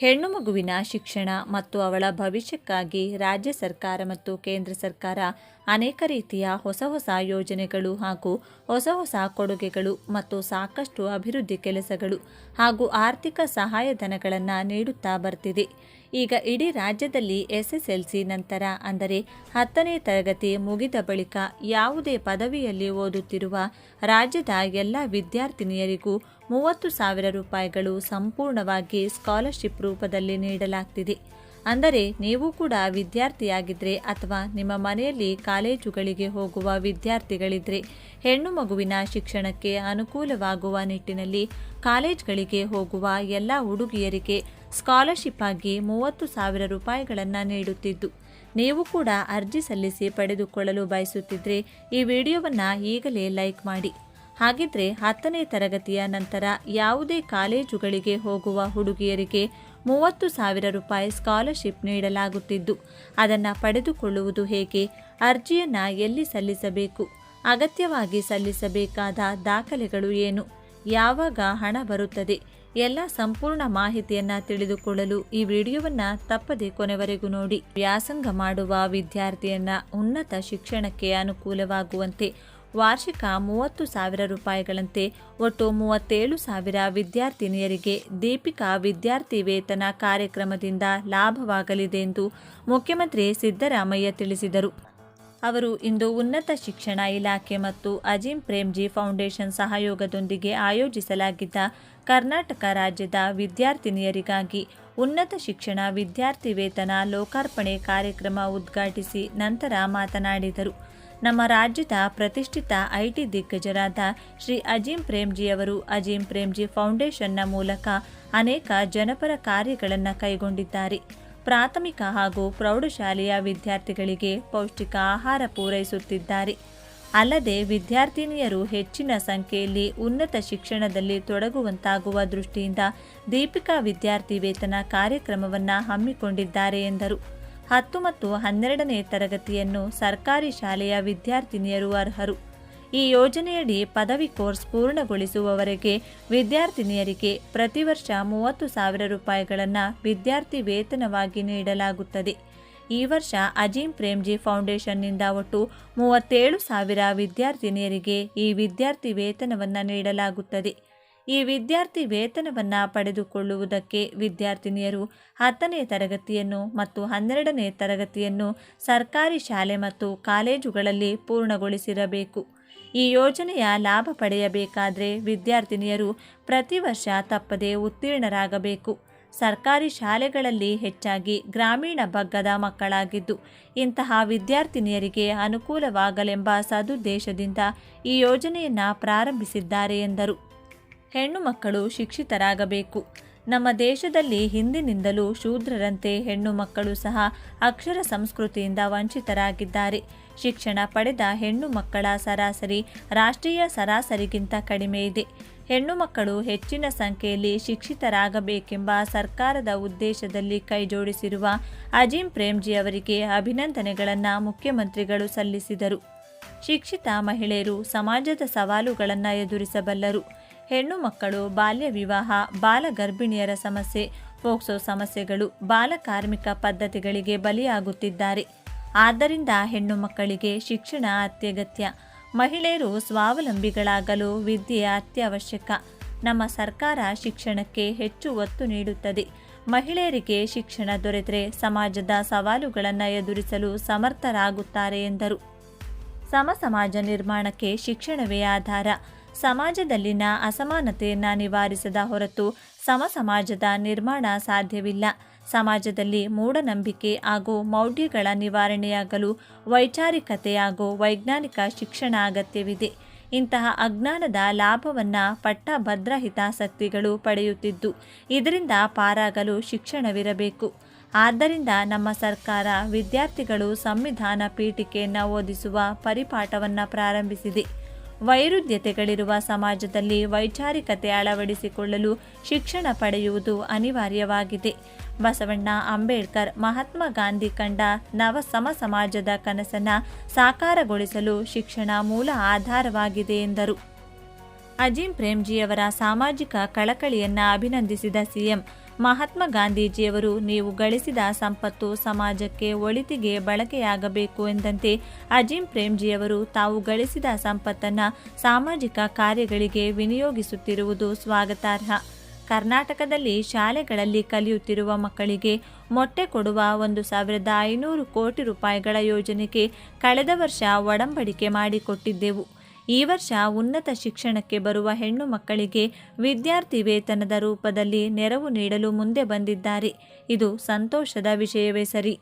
ಹೆಣ್ಣು ಮಗುವಿನ ಶಿಕ್ಷಣ ಮತ್ತು ಅವಳ ಭವಿಷ್ಯಕ್ಕಾಗಿ ರಾಜ್ಯ ಸರ್ಕಾರ ಮತ್ತು ಕೇಂದ್ರ ಸರ್ಕಾರ ಅನೇಕ ರೀತಿಯ ಹೊಸ ಹೊಸ ಯೋಜನೆಗಳು ಹಾಗೂ ಹೊಸ ಹೊಸ ಕೊಡುಗೆಗಳು ಮತ್ತು ಸಾಕಷ್ಟು ಅಭಿವೃದ್ಧಿ ಕೆಲಸಗಳು ಹಾಗೂ ಆರ್ಥಿಕ ಸಹಾಯಧನಗಳನ್ನು ನೀಡುತ್ತಾ ಬರ್ತಿದೆ. ಈಗ ಇಡೀ ರಾಜ್ಯದಲ್ಲಿ ಎಸ್ಎಸ್ಎಲ್ಸಿ ನಂತರ ಅಂದರೆ ಹತ್ತನೇ ತರಗತಿ ಮುಗಿದ ಬಳಿಕ ಯಾವುದೇ ಪದವಿಯಲ್ಲಿ ಓದುತ್ತಿರುವ ರಾಜ್ಯದ ಎಲ್ಲ ವಿದ್ಯಾರ್ಥಿನಿಯರಿಗೂ ಮೂವತ್ತು ಸಾವಿರ ರೂಪಾಯಿಗಳು ಸಂಪೂರ್ಣವಾಗಿ ಸ್ಕಾಲರ್ಶಿಪ್ ರೂಪದಲ್ಲಿ ನೀಡಲಾಗ್ತಿದೆ. ಅಂದರೆ ನೀವು ಕೂಡ ವಿದ್ಯಾರ್ಥಿಯಾಗಿದ್ದರೆ ಅಥವಾ ನಿಮ್ಮ ಮನೆಯಲ್ಲಿ ಕಾಲೇಜುಗಳಿಗೆ ಹೋಗುವ ವಿದ್ಯಾರ್ಥಿಗಳಿದ್ದರೆ ಹೆಣ್ಣು ಮಗುವಿನ ಶಿಕ್ಷಣಕ್ಕೆ ಅನುಕೂಲವಾಗುವ ನಿಟ್ಟಿನಲ್ಲಿ ಕಾಲೇಜ್ಗಳಿಗೆ ಹೋಗುವ ಎಲ್ಲ ಹುಡುಗಿಯರಿಗೆ ಸ್ಕಾಲರ್ಶಿಪ್ ಆಗಿ ಮೂವತ್ತು ಸಾವಿರ ರೂಪಾಯಿಗಳನ್ನು ನೀಡುತ್ತಿದ್ದು, ನೀವು ಕೂಡ ಅರ್ಜಿ ಸಲ್ಲಿಸಿ ಪಡೆದುಕೊಳ್ಳಲು ಬಯಸುತ್ತಿದ್ದರೆ ಈ ವಿಡಿಯೋವನ್ನು ಈಗಲೇ ಲೈಕ್ ಮಾಡಿ. ಹಾಗಿದ್ರೆ ಹತ್ತನೇ ತರಗತಿಯ ನಂತರ ಯಾವುದೇ ಕಾಲೇಜುಗಳಿಗೆ ಹೋಗುವ ಹುಡುಗಿಯರಿಗೆ ಮೂವತ್ತು ಸಾವಿರ ರೂಪಾಯಿ ಸ್ಕಾಲರ್ಶಿಪ್ ನೀಡಲಾಗುತ್ತಿದ್ದು, ಅದನ್ನು ಪಡೆದುಕೊಳ್ಳುವುದು ಹೇಗೆ? ಅರ್ಜಿಯನ್ನು ಎಲ್ಲಿ ಸಲ್ಲಿಸಬೇಕು? ಅಗತ್ಯವಾಗಿ ಸಲ್ಲಿಸಬೇಕಾದ ದಾಖಲೆಗಳು ಏನು? ಯಾವಾಗ ಹಣ ಬರುತ್ತದೆ? ಎಲ್ಲ ಸಂಪೂರ್ಣ ಮಾಹಿತಿಯನ್ನು ತಿಳಿದುಕೊಳ್ಳಲು ಈ ವಿಡಿಯೋವನ್ನು ತಪ್ಪದೆ ಕೊನೆವರೆಗೂ ನೋಡಿ. ವ್ಯಾಸಂಗ ಮಾಡುವ ವಿದ್ಯಾರ್ಥಿಯನ್ನ ಉನ್ನತ ಶಿಕ್ಷಣಕ್ಕೆ ಅನುಕೂಲವಾಗುವಂತೆ ವಾರ್ಷಿಕ ಮೂವತ್ತು ಸಾವಿರ ರೂಪಾಯಿಗಳಂತೆ ಒಟ್ಟು ಮೂವತ್ತೇಳು ಸಾವಿರ ವಿದ್ಯಾರ್ಥಿನಿಯರಿಗೆ ದೀಪಿಕಾ ವಿದ್ಯಾರ್ಥಿ ವೇತನ ಕಾರ್ಯಕ್ರಮದಿಂದ ಲಾಭವಾಗಲಿದೆ ಎಂದು ಮುಖ್ಯಮಂತ್ರಿ ಸಿದ್ದರಾಮಯ್ಯ ತಿಳಿಸಿದರು. ಅವರು ಇಂದು ಉನ್ನತ ಶಿಕ್ಷಣ ಇಲಾಖೆ ಮತ್ತು ಅಜಿಂ ಪ್ರೇಮ್ಜಿ ಫೌಂಡೇಶನ್ ಸಹಯೋಗದೊಂದಿಗೆ ಆಯೋಜಿಸಲಾಗಿದ್ದ ಕರ್ನಾಟಕ ರಾಜ್ಯದ ವಿದ್ಯಾರ್ಥಿನಿಯರಿಗಾಗಿ ಉನ್ನತ ಶಿಕ್ಷಣ ವಿದ್ಯಾರ್ಥಿ ವೇತನ ಲೋಕಾರ್ಪಣೆ ಕಾರ್ಯಕ್ರಮ ಉದ್ಘಾಟಿಸಿ ನಂತರ ಮಾತನಾಡಿದರು. ನಮ್ಮ ರಾಜ್ಯದ ಪ್ರತಿಷ್ಠಿತ ಐಟಿ ದಿಗ್ಗಜರಾದ ಶ್ರೀ ಅಜೀಂ ಪ್ರೇಮ್ಜಿ ಅವರು ಅಜೀಂ ಪ್ರೇಮ್ಜಿ ಫೌಂಡೇಶನ್ನ ಮೂಲಕ ಅನೇಕ ಜನಪರ ಕಾರ್ಯಗಳನ್ನು ಕೈಗೊಂಡಿದ್ದಾರೆ. ಪ್ರಾಥಮಿಕ ಹಾಗೂ ಪ್ರೌಢಶಾಲೆಯ ವಿದ್ಯಾರ್ಥಿಗಳಿಗೆ ಪೌಷ್ಟಿಕ ಆಹಾರ ಪೂರೈಸುತ್ತಿದ್ದಾರೆ. ಅಲ್ಲದೆ ವಿದ್ಯಾರ್ಥಿನಿಯರು ಹೆಚ್ಚಿನ ಸಂಖ್ಯೆಯಲ್ಲಿ ಉನ್ನತ ಶಿಕ್ಷಣದಲ್ಲಿ ತೊಡಗುವಂತಾಗುವ ದೃಷ್ಟಿಯಿಂದ ದೀಪಿಕಾ ವಿದ್ಯಾರ್ಥಿ ವೇತನ ಕಾರ್ಯಕ್ರಮವನ್ನು ಹಮ್ಮಿಕೊಂಡಿದ್ದಾರೆ ಎಂದರು. ಹತ್ತು ಮತ್ತು ಹನ್ನೆರಡನೇ ತರಗತಿಯನ್ನು ಸರ್ಕಾರಿ ಶಾಲೆಯ ವಿದ್ಯಾರ್ಥಿನಿಯರು ಅರ್ಹರು. ಈ ಯೋಜನೆಯಡಿ ಪದವಿ ಕೋರ್ಸ್ ಪೂರ್ಣಗೊಳಿಸುವವರೆಗೆ ವಿದ್ಯಾರ್ಥಿನಿಯರಿಗೆ ಪ್ರತಿ ವರ್ಷ ಮೂವತ್ತು ಸಾವಿರ ರೂಪಾಯಿಗಳನ್ನು ವಿದ್ಯಾರ್ಥಿ ವೇತನವಾಗಿ ನೀಡಲಾಗುತ್ತದೆ. ಈ ವರ್ಷ ಅಜೀಂ ಪ್ರೇಮ್ಜಿ ಫೌಂಡೇಶನ್ನಿಂದ ಒಟ್ಟು ಮೂವತ್ತೇಳು ಸಾವಿರ ವಿದ್ಯಾರ್ಥಿನಿಯರಿಗೆ ಈ ವಿದ್ಯಾರ್ಥಿ ವೇತನವನ್ನು ನೀಡಲಾಗುತ್ತದೆ. ಈ ವಿದ್ಯಾರ್ಥಿ ವೇತನವನ್ನು ಪಡೆದುಕೊಳ್ಳುವುದಕ್ಕೆ ವಿದ್ಯಾರ್ಥಿನಿಯರು ಹತ್ತನೇ ತರಗತಿಯನ್ನು ಮತ್ತು ಹನ್ನೆರಡನೇ ತರಗತಿಯನ್ನು ಸರ್ಕಾರಿ ಶಾಲೆ ಮತ್ತು ಕಾಲೇಜುಗಳಲ್ಲಿ ಪೂರ್ಣಗೊಳಿಸಿರಬೇಕು. ಈ ಯೋಜನೆಯ ಲಾಭ ಪಡೆಯಬೇಕಾದರೆ ವಿದ್ಯಾರ್ಥಿನಿಯರು ಪ್ರತಿ ವರ್ಷ ತಪ್ಪದೇ ಉತ್ತೀರ್ಣರಾಗಬೇಕು. ಸರ್ಕಾರಿ ಶಾಲೆಗಳಲ್ಲಿ ಹೆಚ್ಚಾಗಿ ಗ್ರಾಮೀಣ ಬಗ್ಗದ ಮಕ್ಕಳಾಗಿದ್ದು, ಇಂತಹ ವಿದ್ಯಾರ್ಥಿನಿಯರಿಗೆ ಅನುಕೂಲವಾಗಲೆಂಬ ಸದುದ್ದೇಶದಿಂದ ಈ ಯೋಜನೆಯನ್ನು ಪ್ರಾರಂಭಿಸಿದ್ದಾರೆ ಎಂದರು. ಹೆಣ್ಣು ಮಕ್ಕಳು ಶಿಕ್ಷಿತರಾಗಬೇಕು. ನಮ್ಮ ದೇಶದಲ್ಲಿ ಹಿಂದಿನಿಂದಲೂ ಶೂದ್ರರಂತೆ ಹೆಣ್ಣು ಮಕ್ಕಳು ಸಹ ಅಕ್ಷರ ಸಂಸ್ಕೃತಿಯಿಂದ ವಂಚಿತರಾಗಿದ್ದಾರೆ. ಶಿಕ್ಷಣ ಪಡೆದ ಹೆಣ್ಣು ಮಕ್ಕಳ ಸರಾಸರಿ ರಾಷ್ಟ್ರೀಯ ಸರಾಸರಿಗಿಂತ ಕಡಿಮೆ ಇದೆ. ಹೆಣ್ಣು ಮಕ್ಕಳು ಹೆಚ್ಚಿನ ಸಂಖ್ಯೆಯಲ್ಲಿ ಶಿಕ್ಷಿತರಾಗಬೇಕೆಂಬ ಸರ್ಕಾರದ ಉದ್ದೇಶದಲ್ಲಿ ಕೈಜೋಡಿಸಿರುವ ಅಜೀಂ ಪ್ರೇಮ್ಜಿ ಅವರಿಗೆ ಅಭಿನಂದನೆಗಳನ್ನು ಮುಖ್ಯಮಂತ್ರಿಗಳು ಸಲ್ಲಿಸಿದರು. ಶಿಕ್ಷಿತ ಮಹಿಳೆಯರು ಸಮಾಜದ ಸವಾಲುಗಳನ್ನು ಎದುರಿಸಬಲ್ಲರು. ಹೆಣ್ಣು ಮಕ್ಕಳು, ಬಾಲ್ಯ ವಿವಾಹ, ಬಾಲ ಗರ್ಭಿಣಿಯರ ಸಮಸ್ಯೆ, ಪೋಕ್ಸೋ ಸಮಸ್ಯೆಗಳು, ಬಾಲ ಕಾರ್ಮಿಕ ಪದ್ಧತಿಗಳಿಗೆ ಬಲಿಯಾಗುತ್ತಿದ್ದಾರೆ. ಆದ್ದರಿಂದ ಹೆಣ್ಣು ಮಕ್ಕಳಿಗೆ ಶಿಕ್ಷಣ ಅತ್ಯಗತ್ಯ. ಮಹಿಳೆಯರು ಸ್ವಾವಲಂಬಿಗಳಾಗಲು ವಿದ್ಯೆ ಅತ್ಯವಶ್ಯಕ. ನಮ್ಮ ಸರ್ಕಾರ ಶಿಕ್ಷಣಕ್ಕೆ ಹೆಚ್ಚು ಒತ್ತು ನೀಡುತ್ತದೆ. ಮಹಿಳೆಯರಿಗೆ ಶಿಕ್ಷಣ ದೊರೆತರೆ ಸಮಾಜದ ಸವಾಲುಗಳನ್ನು ಎದುರಿಸಲು ಸಮರ್ಥರಾಗುತ್ತಾರೆ ಎಂದರು. ಸಮ ಸಮಾಜ ನಿರ್ಮಾಣಕ್ಕೆ ಶಿಕ್ಷಣವೇ ಆಧಾರ. ಸಮಾಜದಲ್ಲಿನ ಅಸಮಾನತೆಯನ್ನು ನಿವಾರಿಸದ ಹೊರತು ಸಮ ಸಮಾಜದ ನಿರ್ಮಾಣ ಸಾಧ್ಯವಿಲ್ಲ. ಸಮಾಜದಲ್ಲಿ ಮೂಢನಂಬಿಕೆ ಹಾಗೂ ಮೌಢ್ಯಗಳ ನಿವಾರಣೆಯಾಗಲು ವೈಚಾರಿಕತೆ ಹಾಗೂ ವೈಜ್ಞಾನಿಕ ಶಿಕ್ಷಣ ಅಗತ್ಯವಿದೆ. ಇಂತಹ ಅಜ್ಞಾನದ ಲಾಭವನ್ನು ಪಟ್ಟಭದ್ರ ಹಿತಾಸಕ್ತಿಗಳು ಪಡೆಯುತ್ತಿದ್ದು, ಇದರಿಂದ ಪಾರಾಗಲು ಶಿಕ್ಷಣವಿರಬೇಕು. ಆದ್ದರಿಂದ ನಮ್ಮ ಸರ್ಕಾರ ವಿದ್ಯಾರ್ಥಿಗಳು ಸಂವಿಧಾನ ಪೀಠಿಕೆಯನ್ನು ಓದಿಸುವ ಪರಿಪಾಠವನ್ನು ಪ್ರಾರಂಭಿಸಿದೆ. ವೈರುಧ್ಯತೆಗಳಿರುವ ಸಮಾಜದಲ್ಲಿ ವೈಚಾರಿಕತೆ ಅಳವಡಿಸಿಕೊಳ್ಳಲು ಶಿಕ್ಷಣ ಪಡೆಯುವುದು ಅನಿವಾರ್ಯವಾಗಿದೆ. ಬಸವಣ್ಣ ಅಂಬೇಡ್ಕರ್, ಮಹಾತ್ಮ ಗಾಂಧಿ ಕಂಡ ನವ ಸಮ ಸಮಾಜದ ಕನಸನ್ನು ಸಾಕಾರಗೊಳಿಸಲು ಶಿಕ್ಷಣ ಮೂಲ ಆಧಾರವಾಗಿದೆ ಎಂದರು. ಅಜೀಂ ಪ್ರೇಮ್ಜಿಯವರ ಸಾಮಾಜಿಕ ಕಳಕಳಿಯನ್ನು ಅಭಿನಂದಿಸಿದ ಸಿಎಂ ಮಹಾತ್ಮ ಗಾಂಧೀಜಿಯವರು, ನೀವು ಗಳಿಸಿದ ಸಂಪತ್ತು ಸಮಾಜಕ್ಕೆ ಒಳಿತಿಗೆ ಬಳಕೆಯಾಗಬೇಕು ಎಂದಂತೆ ಅಜೀಂ ಪ್ರೇಮ್ಜಿಯವರು, ತಾವು ಗಳಿಸಿದ ಸಂಪತ್ತನ್ನು ಸಾಮಾಜಿಕ ಕಾರ್ಯಗಳಿಗೆ ವಿನಿಯೋಗಿಸುತ್ತಿರುವುದು ಸ್ವಾಗತಾರ್ಹ. ಕರ್ನಾಟಕದಲ್ಲಿ ಶಾಲೆಗಳಲ್ಲಿ ಕಲಿಯುತ್ತಿರುವ ಮಕ್ಕಳಿಗೆ ಮೊಟ್ಟೆ ಕೊಡುವ ಒಂದು ಸಾವಿರದ ಐನೂರು ಕೋಟಿ ರೂಪಾಯಿಗಳ ಯೋಜನೆಗೆ ಕಳೆದ ವರ್ಷ ಒಡಂಬಡಿಕೆ ಮಾಡಿಕೊಟ್ಟಿದ್ದೆವು. ಈ ವರ್ಷ ಉನ್ನತ ಶಿಕ್ಷಣಕ್ಕೆ ಬರುವ ಹೆಣ್ಣು ಮಕ್ಕಳಿಗೆ ವಿದ್ಯಾರ್ಥಿ ವೇತನದ ರೂಪದಲ್ಲಿ ನೆರವು ನೀಡಲು ಮುಂದೆ ಬಂದಿದ್ದಾರೆ. ಇದು ಸಂತೋಷದ ವಿಷಯವೇ ಸರಿ.